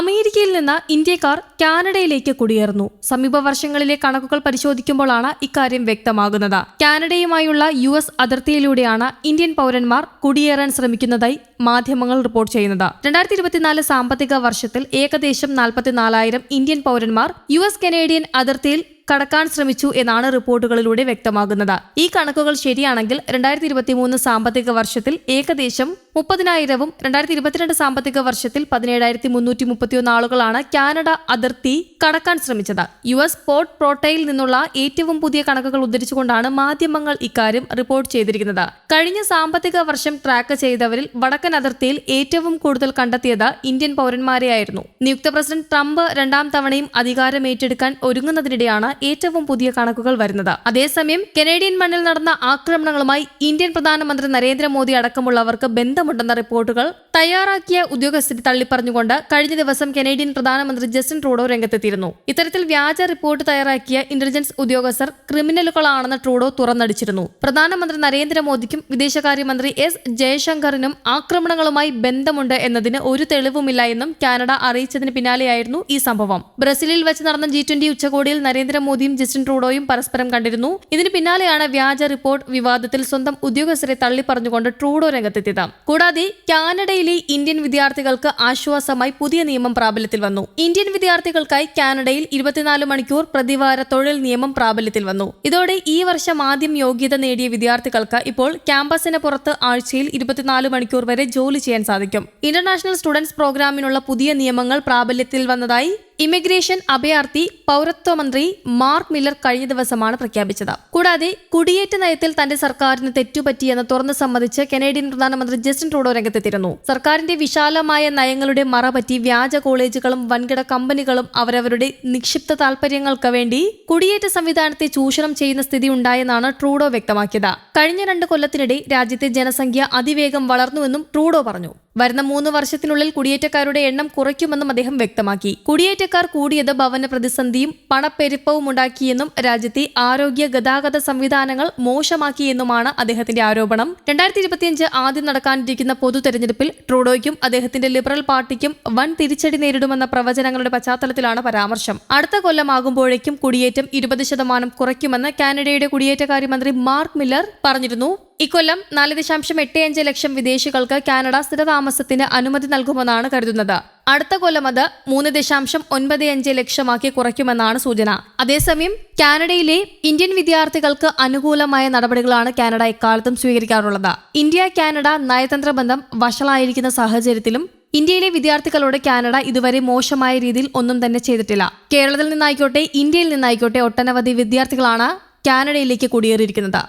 അമേരിക്കയിൽ നിന്ന് ഇന്ത്യക്കാർ കാനഡയിലേക്ക് കുടിയേറുന്നു. സമീപ വർഷങ്ങളിലെ കണക്കുകൾ പരിശോധിക്കുമ്പോഴാണ് ഇക്കാര്യം വ്യക്തമാകുന്നത്. കാനഡയുമായുള്ള യു എസ് അതിർത്തിയിലൂടെയാണ് ഇന്ത്യൻ പൗരന്മാർ കുടിയേറാൻ ശ്രമിക്കുന്നതായി മാധ്യമങ്ങൾ റിപ്പോർട്ട് ചെയ്യുന്നത്. രണ്ടായിരത്തി ഇരുപത്തിനാല് സാമ്പത്തിക വർഷത്തിൽ ഏകദേശം നാൽപ്പത്തിനാലായിരം ഇന്ത്യൻ പൗരന്മാർ യു എസ് കനേഡിയൻ അതിർത്തിയിൽ കടക്കാൻ ശ്രമിച്ചു എന്നാണ് റിപ്പോർട്ടുകളിലൂടെ വ്യക്തമാകുന്നത്. ഈ കണക്കുകൾ ശരിയാണെങ്കിൽ രണ്ടായിരത്തി ഇരുപത്തിമൂന്ന് സാമ്പത്തിക വർഷത്തിൽ ഏകദേശം മുപ്പതിനായിരവും രണ്ടായിരത്തി ഇരുപത്തിരണ്ട് സാമ്പത്തിക വർഷത്തിൽ പതിനേഴായിരത്തി മുന്നൂറ്റി മുപ്പത്തിയൊന്ന് ആളുകളാണ് കാനഡ അതിർത്തി കടക്കാൻ ശ്രമിച്ചത്. യു എസ് പോർട്ട് പ്രോട്ടയിൽ നിന്നുള്ള ഏറ്റവും പുതിയ കണക്കുകൾ ഉദ്ധരിച്ചുകൊണ്ടാണ് മാധ്യമങ്ങൾ ഇക്കാര്യം റിപ്പോർട്ട് ചെയ്തിരിക്കുന്നത്. കഴിഞ്ഞ സാമ്പത്തിക വർഷം ട്രാക്ക് ചെയ്തവരിൽ വടക്കൻ അതിർത്തിയിൽ ഏറ്റവും കൂടുതൽ കണ്ടെത്തിയത് ഇന്ത്യൻ പൗരന്മാരെയായിരുന്നു. നിയുക്ത പ്രസിഡന്റ് ട്രംപ് രണ്ടാം തവണയും അധികാരം ഏറ്റെടുക്കാൻ ഒരുങ്ങുന്നതിനിടെയാണ് ഏറ്റവും പുതിയ കണക്കുകൾ വരുന്നത്. അതേസമയം കനേഡിയൻ മണ്ണിൽ നടന്ന ആക്രമണങ്ങളുമായി ഇന്ത്യൻ പ്രധാനമന്ത്രി നരേന്ദ്രമോദി അടക്കമുള്ളവർക്ക് ബന്ധമുണ്ടെന്ന റിപ്പോർട്ടുകൾ തയ്യാറാക്കിയ ഉദ്യോഗസ്ഥരെ തള്ളിപ്പറഞ്ഞുകൊണ്ട് കഴിഞ്ഞ ദിവസം കനേഡിയൻ പ്രധാനമന്ത്രി ജസ്റ്റിൻ ട്രൂഡോ രംഗത്തെത്തിയിരുന്നു. ഇത്തരത്തിൽ വ്യാജ റിപ്പോർട്ട് തയ്യാറാക്കിയ ഇന്റലിജൻസ് ഉദ്യോഗസ്ഥർ ക്രിമിനലുകളാണെന്ന് ട്രൂഡോ തുറന്നടിച്ചിരുന്നു. പ്രധാനമന്ത്രി നരേന്ദ്രമോദിക്കും വിദേശകാര്യമന്ത്രി എസ് ജയശങ്കറിനും ആക്രമണങ്ങളുമായി ബന്ധമുണ്ട് എന്നതിന് ഒരു തെളിവുമില്ല എന്നും കാനഡ അറിയിച്ചതിന് പിന്നാലെയായിരുന്നു ഈ സംഭവം. ബ്രസീലിൽ വെച്ച് നടന്ന ജി ട്വന്റി ഉച്ചകോടിയിൽ നരേന്ദ്രമോദിയും ജസ്റ്റിൻ ട്രൂഡോയും പരസ്പരം കണ്ടിരുന്നു. ഇതിന് പിന്നാലെയാണ് വ്യാജ റിപ്പോർട്ട് വിവാദത്തിൽ സ്വന്തം ഉദ്യോഗസ്ഥരെ തള്ളിപ്പറഞ്ഞുകൊണ്ട് ട്രൂഡോ രംഗത്തെത്തിയത്. കൂടാതെ കാനഡയിലെ ഇന്ത്യൻ വിദ്യാർത്ഥികൾക്ക് ആശ്വാസമായി പുതിയ നിയമം പ്രാബല്യത്തിൽ വന്നു. ഇന്ത്യൻ വിദ്യാർത്ഥികൾക്കായി കാനഡയിൽ ഇരുപത്തിനാല് മണിക്കൂർ പ്രതിവാര തൊഴിൽ നിയമം പ്രാബല്യത്തിൽ വന്നു. ഇതോടെ ഈ വർഷം ആദ്യം യോഗ്യത നേടിയ വിദ്യാർത്ഥികൾക്ക് ഇപ്പോൾ ക്യാമ്പസിന് പുറത്ത് ആഴ്ചയിൽ ഇരുപത്തിനാല് മണിക്കൂർ വരെ ജോലി ചെയ്യാൻ സാധിക്കും. ഇന്റർനാഷണൽ സ്റ്റുഡൻസ് പ്രോഗ്രാമിനുള്ള പുതിയ നിയമങ്ങൾ പ്രാബല്യത്തിൽ വന്നതായി ഇമിഗ്രേഷൻ അഭയാർത്ഥി പൗരത്വ മന്ത്രി മാർക്ക് മില്ലർ കഴിഞ്ഞ ദിവസമാണ് പ്രഖ്യാപിച്ചത്. കൂടാതെ കുടിയേറ്റ നയത്തിൽ തന്റെ സർക്കാരിന് തെറ്റുപറ്റിയെന്ന് തുറന്നു സമ്മതിച്ച് കനേഡിയൻ പ്രധാനമന്ത്രി ജസ്റ്റിൻ ട്രൂഡോ രംഗത്തെത്തിയിരുന്നു. സർക്കാരിന്റെ വിശാലമായ നയങ്ങളുടെ മറപറ്റി വ്യാജ കോളേജുകളും വൻകിട കമ്പനികളും അവരവരുടെ നിക്ഷിപ്ത താൽപര്യങ്ങൾക്ക് വേണ്ടി കുടിയേറ്റ സംവിധാനത്തെ ചൂഷണം ചെയ്യുന്ന സ്ഥിതി ഉണ്ടായെന്നാണ് ട്രൂഡോ വ്യക്തമാക്കിയത്. കഴിഞ്ഞ രണ്ട് കൊല്ലത്തിനിടെ രാജ്യത്തെ ജനസംഖ്യ അതിവേഗം വളർന്നുവെന്നും ട്രൂഡോ പറഞ്ഞു. വരുന്ന മൂന്ന് വർഷത്തിനുള്ളിൽ കുടിയേറ്റക്കാരുടെ എണ്ണം കുറയ്ക്കുമെന്നും അദ്ദേഹം വ്യക്തമാക്കി. കുടിയേറ്റക്കാർ കൂടിയത് ഭവന പ്രതിസന്ധിയും പണപ്പെരുപ്പവും ഉണ്ടാക്കിയെന്നും രാജ്യത്തെ ആരോഗ്യ ഗതാഗത സംവിധാനങ്ങൾ മോശമാക്കിയെന്നുമാണ് അദ്ദേഹത്തിന്റെ ആരോപണം. രണ്ടായിരത്തി ഇരുപത്തിയഞ്ച് ആദ്യം നടക്കാനിരിക്കുന്ന പൊതു തെരഞ്ഞെടുപ്പിൽ ട്രൂഡോയ്ക്കും അദ്ദേഹത്തിന്റെ ലിബറൽ പാർട്ടിക്കും വൻ തിരിച്ചടി നേരിടുമെന്ന പ്രവചനങ്ങളുടെ പശ്ചാത്തലത്തിലാണ് പരാമർശം. അടുത്ത കൊല്ലമാകുമ്പോഴേക്കും കുടിയേറ്റം ഇരുപത് ശതമാനം കുറയ്ക്കുമെന്ന് കാനഡയുടെ കുടിയേറ്റകാര്യമന്ത്രി മാർക്ക് മില്ലർ പറഞ്ഞിരുന്നു. ഇക്കൊല്ലം നാല് ദശാംശം എട്ട് അഞ്ച് ലക്ഷം വിദേശികൾക്ക് കാനഡ സ്ഥിരതാമസത്തിന് അനുമതി നൽകുമെന്നാണ് കരുതുന്നത്. അടുത്ത കൊല്ലം അത് മൂന്ന് ദശാംശം ഒൻപത് അഞ്ച് ലക്ഷമാക്കി കുറയ്ക്കുമെന്നാണ് സൂചന. അതേസമയം കാനഡയിലെ ഇന്ത്യൻ വിദ്യാർത്ഥികൾക്ക് അനുകൂലമായ നടപടികളാണ് കാനഡ എക്കാലത്തും സ്വീകരിക്കാറുള്ളത്. ഇന്ത്യ കാനഡ നയതന്ത്ര ബന്ധം വഷളായിരിക്കുന്ന സാഹചര്യത്തിലും ഇന്ത്യയിലെ വിദ്യാർത്ഥികളോട് കാനഡ ഇതുവരെ മോശമായ രീതിയിൽ ഒന്നും തന്നെ ചെയ്തിട്ടില്ല. കേരളത്തിൽ നിന്നായിക്കോട്ടെ ഇന്ത്യയിൽ നിന്നായിക്കോട്ടെ ഒട്ടനവധി വിദ്യാർത്ഥികളാണ് കാനഡയിലേക്ക് കുടിയേറിയിരിക്കുന്നത്.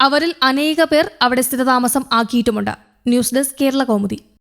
അവരിൽ അനേക പേർ അവിടെ സ്ഥിരതാമസം ആക്കിയിട്ടുമുണ്ട്. News desk Kerala Kaumudi.